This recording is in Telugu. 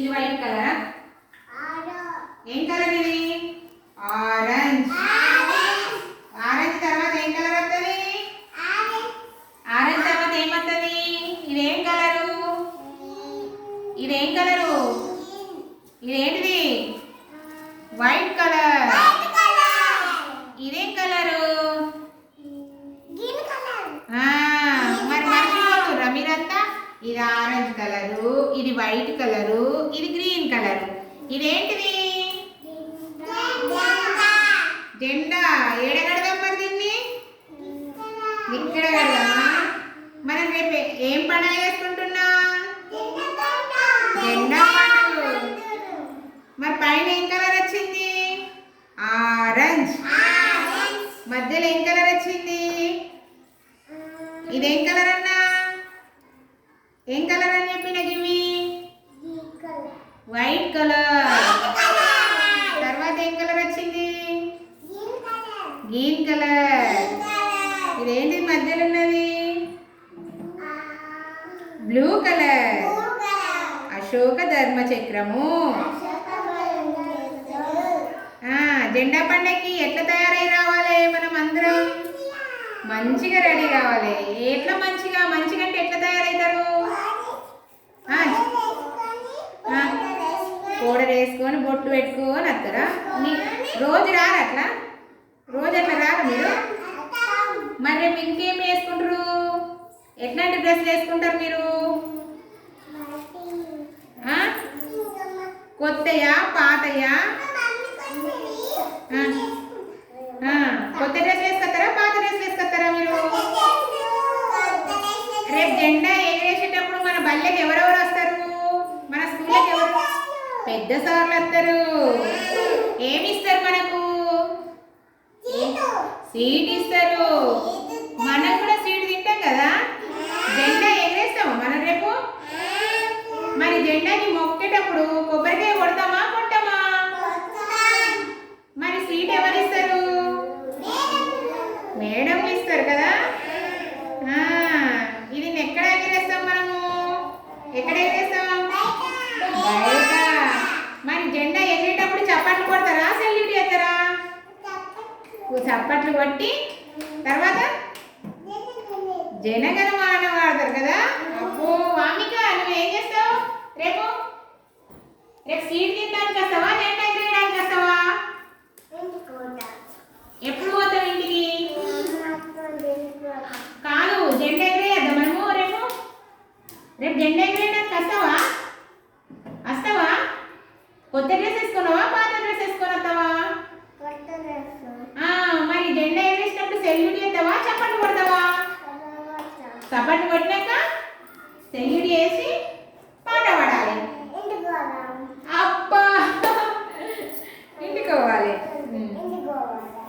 ఇది వైట్ కలరా? ఏం కలర్ ఇది? ఆరెంజ్. ఆరెంజ్ తర్వాత ఏం కలర్ వస్తుంది ఆరెంజ్ తర్వాత ఏమవుతుంది ఇదేం కలరు? ఇదేం కలరు? ఇదేంటిది వైట్ కలర్. ఇదేం కలరు? మరి మర్చిపోతుర్రా మీరంతా? ఇది ఆరెంజ్ కలరు. ఇది వైట్ కలరు ఇది గ్రీన్ కలరు. ఇదేంటిది? జెండా. ఏడ కడదాం మరి దీన్ని? ఇక్కడ కడదామా మనం రేపు ఏం పండుగ చేసుకుంటున్నా? జెండా పండుగ. మరి పైన ఏం కలర్ వచ్చింది? ఆరెంజ్. మధ్యలో ఏం కలర్ వచ్చింది? ఇదేం కలర్ అన్నా? ఏం కలర్ అని చెప్పిన గివి? వైట్ కలర్ తర్వాత ఏం కలర్ వచ్చింది? గ్రీన్ కలర్ ఇదేంటి మధ్యలో ఉన్నది? బ్లూ కలర్ అశోక ధర్మ చక్రము. ఆ, జెండా పండగకి ఎట్లా తయారై రావాలి మనం అందరం? మంచిగా. రెడీ కావాలి. ఎట్లా మంచిగా? మంచిగా అంటే ఎట్లా తయారవుతారు? పెట్టుకొని బొట్టు పెట్టుకొని వస్తారా? మీ రోజు రారు అట్లా? రోజు అట్లా రారు మీరు? మరి రేపు ఇంకేం వేసుకుంటారు? ఎట్లాంటి డ్రెస్సులు వేసుకుంటారు మీరు? కొత్తయా పాతయా? కొత్త డ్రెస్ డ్రెస్ వేసుకొస్తారా మీరు రేపు జెండా ఎగరేసేటప్పుడు మన బల్లెకి ఎవరెవరు వస్తారు మన స్కూల్కి ఎవరు పెద్ద సార్లు వస్తారు. ఏమి ఇస్తారు మనకు? సీట్. ఇస్తారు. మనం కూడా సీట్ తింటాం కదా? జెండా ఎగరేస్తామా మనం రేపు? మరి జెండాకి మొక్కేటప్పుడు కొబ్బరికాయ కొడతామా కొట్టమా మరి సీట్ ఎవరు ఇస్తారు మేడం ఇస్తారు కదా ఆ, ఇది ఎక్కడ ఎగరేస్తాం మనము ఎక్కడ ఎగరేస్తాం బయట మరి జెండా ఎగిరేటప్పుడు చప్పట్లు కొడతారా సెల్యూట్ చేస్తారా చప్పట్లు కొట్టి తర్వాత జనగణమాన వాడతారు కదా? అబ్బో వామిక నువ్వు ఏం చేస్తావు? రేపు రేపు సీట్ తినడానికి వస్తావా? జెండా ఎగరేయడానికి వస్తావా? ఎప్పుడు పోతావు ఇంటికి? కాదు జెండా ఎగరేయద్దా మనము రేపు? రేపు జెండా ఎగరేయడానికి వస్తావా వస్తావా కొత్త డ్రెస్ వేసుకున్నావా పాత డ్రెస్ వేసుకొని వస్తావా ఆ, మరి జెండా కొట్టినా